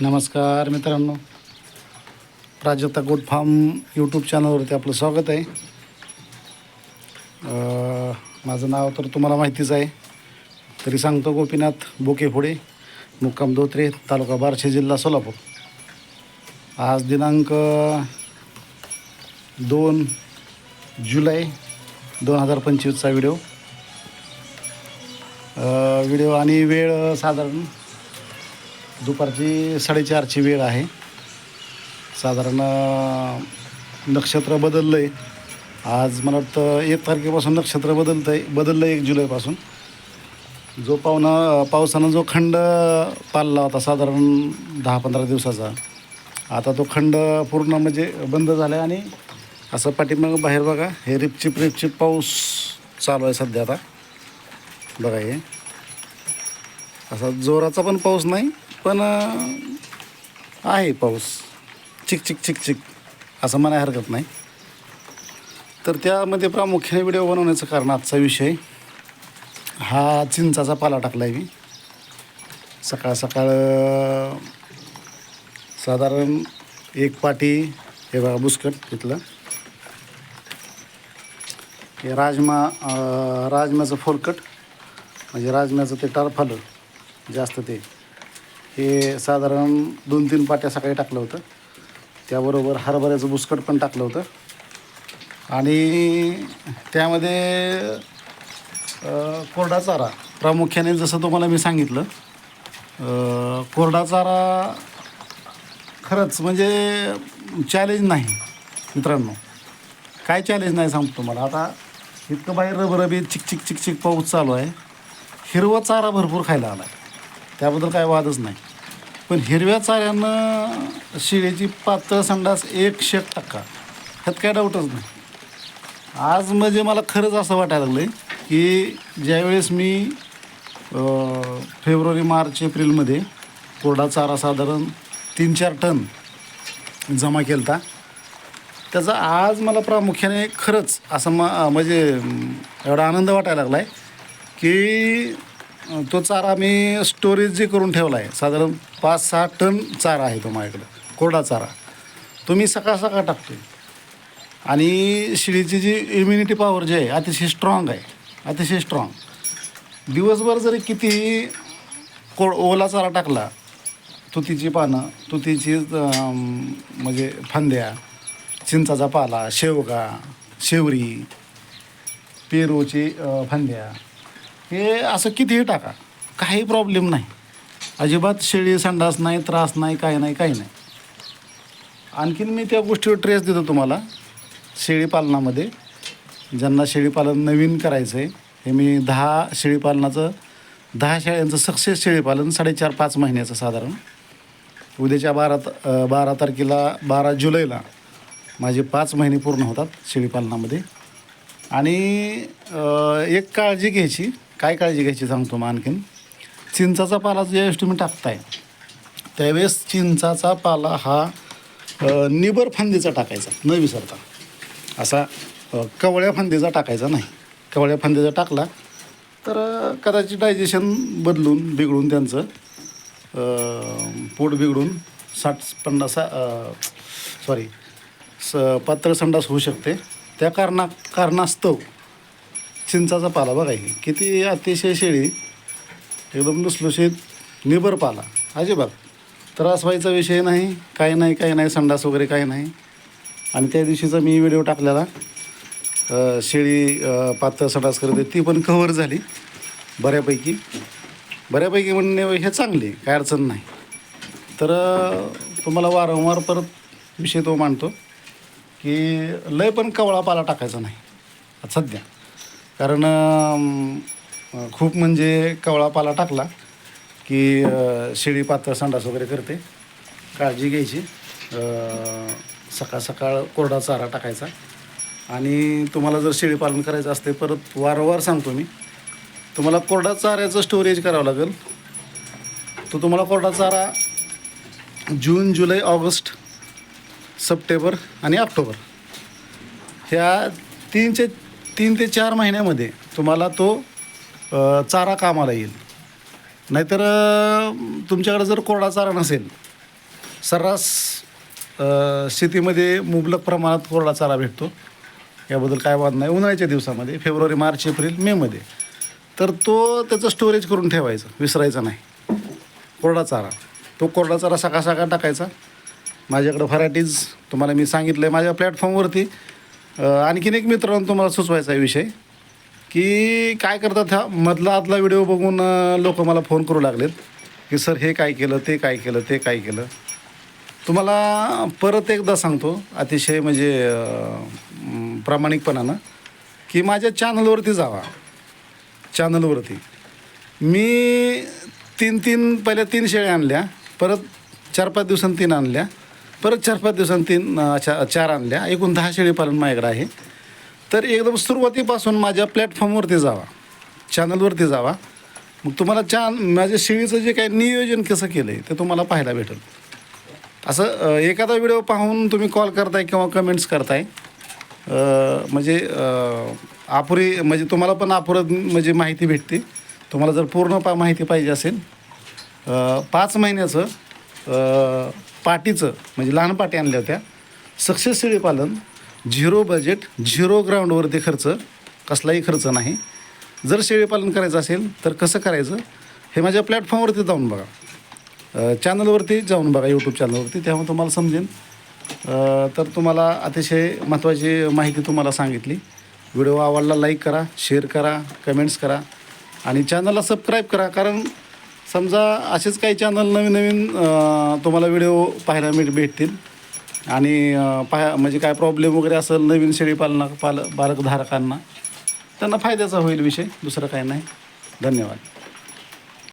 नमस्कार मित्रांनो. Prajakta goat farm YouTube चॅनलवरती आपलं स्वागत आहे. माझं नाव तर तुम्हाला माहितीच आहे. तरी सांगतो गोपीनाथ बोकेफोडे मुक्काम धोत्रे तालुका बार्शी जिल्हा सोलापूर. आज दिनांक दोन जुलै दोन हजार पंचवीसचा व्हिडिओ. व्हिडिओ आणि वेळ साधारण दुपारची साडेचारची वेळ आहे. साधारण नक्षत्र बदललं आहे आज मला वाटतं एक तारखेपासून नक्षत्र बदलतं आहे बदललं आहे एक जुलैपासून. जो पावना पावसानं जो खंड पाळला होता साधारण दहा पंधरा दिवसाचा आता तो खंड पूर्ण म्हणजे बंद झाला आहे आणि असं पाठीमागं बाहेर बघा हे रिपचिप रिपचिप पाऊस चालू आहे सध्या आता. बघा हे. असा जोराचा पण पाऊस नाही पण आहे पाऊस. चिक चिक चिक चिक. असं म्हणाय हरकत नाही. तर त्यामध्ये प्रामुख्याने व्हिडिओ बनवण्याचं कारण आजचा विषय. हा चिंचाचा पाला टाकला आहे मी. सकाळ सकाळ साधारण एक पाटी हे बघा बुसकट तिथलं हे राजमा राजम्याचं फोलकट म्हणजे राजम्याचं ते टारफालं जास्त ते. हे साधारण दोन तीन पाट्या सकाळी टाकलं होतं. त्याबरोबर हरभऱ्याचं बुसकट पण टाकलं होतं. आणि त्यामध्ये कोरडा चारा. प्रामुख्याने जसं तुम्हाला मी सांगितलं कोरडा चारा खरंच म्हणजे चॅलेंज नाही मित्रांनो. काय चॅलेंज नाही सांगतो तुम्हाला. आता इतकं बाहेर रबरबी चिक चिक चिक चिक पाऊस चालू आहे. हिरवा चारा भरपूर खायला आला आहे त्याबद्दल काय वादच नाही. पण हिरव्या चाऱ्यानं शिळेची पातळ संडास एकशे एक टक्का. ह्यात काय डाऊटच नाही. आज म्हणजे मला खरंच असं वाटायला लागलं आहे की ज्यावेळेस मी फेब्रुवारी मार्च एप्रिलमध्ये कोरडा चारा साधारण तीन चार टन जमा केला होता त्याचा आज मला प्रामुख्याने खरंच असं म म्हणजे एवढा आनंद वाटायला लागला आहे की तो चारा मी स्टोरेज जे करून ठेवला आहे साधारण पाच सहा टन चारा आहे तो माझ्याकडं कोरडा चारा. तो मी सकाळ सकाळ टाकतो आणि शिळीची जी इम्युनिटी पॉवर जी आहे अतिशय स्ट्रॉंग आहे अतिशय स्ट्रॉंग दिवसभर जरी किती को ओला चारा टाकला तुतीची पानं तुतीची म्हणजे फांद्या चिंचाचा पाला शेवगा शेवरी पेरूची फांद्या हे असं कितीही टाका. काही प्रॉब्लेम नाही. अजिबात शेळी संडास नाही त्रास नाही काही नाही काही नाही. आणखीन मी त्या गोष्टीवर ट्रेस देतो तुम्हाला. शेळीपालनामध्ये ज्यांना शेळीपालन नवीन करायचं आहे हे मी दहा शेळीपालनाचं दहा शेळ्यांचं सक्सेस शेळीपालन साडेचार पाच महिन्याचं साधारण. उद्याच्या बारा त बारा तारखेला बारा जुलैला माझे पाच महिने पूर्ण होतात शेळीपालनामध्ये आणि एक काळजी घ्यायची. काय काळजी घ्यायची सांगतो मग आणखीन. चिंचाचा पाला ज्यावेळेस तुम्ही टाकताय. त्यावेळेस चिंचाचा पाला हा निबर फांदीचा टाकायचा. न विसरता. असा कवळ्या फांदीचा टाकायचा नाही. कवळ्या फांदीचा टाकला तर कदाचित डायजेशन बदलून बिघडून त्यांचं पोट बिघडून साठ पन्नास सॉरी स पात्र संडास होऊ शकते. त्या कारणा कारणास्तव चिंचाचा पाला बघा हे. किती अतिशय शेळी एकदम लुसलुशीत निबर पाला. अजिबात. त्रास व्हायचा विषय नाही काही नाही काही नाही संडास वगैरे काही नाही. आणि त्या दिवशीचा मी व्हिडिओ टाकलेला. शेळी पातळ संडास करते ती पण कव्हर झाली. बऱ्यापैकी. बऱ्यापैकी म्हणणे हे चांगली काय अडचण नाही. तर तुम्हाला वारंवार परत विषय तो मांडतो. की लय पण कवळा पाला टाकायचा नाही. आता सध्या. कारण अं, खूप म्हणजे कवळा पाला टाकला की अं, शेळी पातळ संडास वगैरे करते. काळजी घ्यायची. अं, सकाळ सकाळ कोरडा चारा टाकायचा. आणि तुम्हाला जर शेळी पालन करायचं असते परत वारंवार सांगतो मी तुम्हाला कोरडा चाऱ्याचं स्टोरेज करावं लागेल. तो तुम्हाला कोरडा चारा जून जुलै ऑगस्ट सप्टेंबर आणि ऑक्टोबर. ह्या तीनचे तीन ते चार महिन्यामध्ये तुम्हाला तो चारा कामाला येईल. नाहीतर तुमच्याकडे जर कोरडा चारा नसेल सर्रास शेतीमध्ये मुबलक प्रमाणात कोरडा चारा भेटतो. याबद्दल काय वाद नाही. उन्हाळ्याच्या दिवसामध्ये फेब्रुवारी मार्च एप्रिल मेमध्ये तर तो त्याचं स्टोरेज करून ठेवायचं विसरायचं नाही. कोरडा चारा. तो कोरडा चारा सकाळ सकाळ टाकायचा. माझ्याकडं व्हरायटीज तुम्हाला मी सांगितलं आहे माझ्या प्लॅटफॉर्मवरती आणखीन एक मित्रांनो तुम्हाला सुचवायचा आहे विषय की काय करतात हा मधला आतला व्हिडिओ बघून लोक मला फोन करू लागलेत की सर हे काय केलं ते काय केलं ते काय केलं? तुम्हाला परत एकदा सांगतो अतिशय म्हणजे प्रामाणिकपणानं की माझ्या चॅनलवरती जावा. चॅनलवरती मी तीन तीन पहिल्या तीन शेळ्या आणल्या परत चार पाच दिवसांनी तीन आणल्या. परत चार पाच दिवसांनी तीन चा चार आणल्या. एकूण दहा शेळी पालन माझ्याकडे आहे. तर एकदम सुरुवातीपासून माझ्या प्लॅटफॉर्मवरती जावा. चॅनलवरती जावा. मग तुम्हाला चॅन माझ्या शेळीचं जे काही नियोजन कसं केलं आहे ते तुम्हाला पाहायला भेटेल. असं एखादा व्हिडिओ पाहून तुम्ही कॉल करताय किंवा कमेंट्स करताय म्हणजे अपुरी म्हणजे तुम्हाला पण अपुरत म्हणजे माहिती भेटते. तुम्हाला जर पूर्ण पा माहिती पाहिजे असेल पाच महिन्याचं पाटीचं म्हणजे लहान पाटी आणल्या होत्या. सक्सेस शेळीपालन झिरो बजेट झिरो ग्राउंडवरती खर्च कसलाही खर्च नाही. जर शेळीपालन करायचं असेल तर कसं करायचं? हे माझ्या प्लॅटफॉर्मवरती जाऊन बघा. चॅनलवरती जाऊन बघा यूट्यूब चॅनलवरती तेव्हा तुम्हाला समजेल तर तुम्हाला अतिशय महत्त्वाची माहिती तुम्हाला सांगितली. व्हिडिओ आवडला लाईक करा शेअर करा कमेंट्स करा. आणि चॅनलला सबस्क्राईब करा कारण समजा असेच काही चॅनल नवीन नवीन तुम्हाला व्हिडिओ पाहायला मिळ भेटतील. आणि पाहा म्हणजे काय प्रॉब्लेम वगैरे असेल नवीन शेळी पालना पाल बालकधारकांना त्यांना फायद्याचा होईल विषय दुसरं काही नाही. धन्यवाद.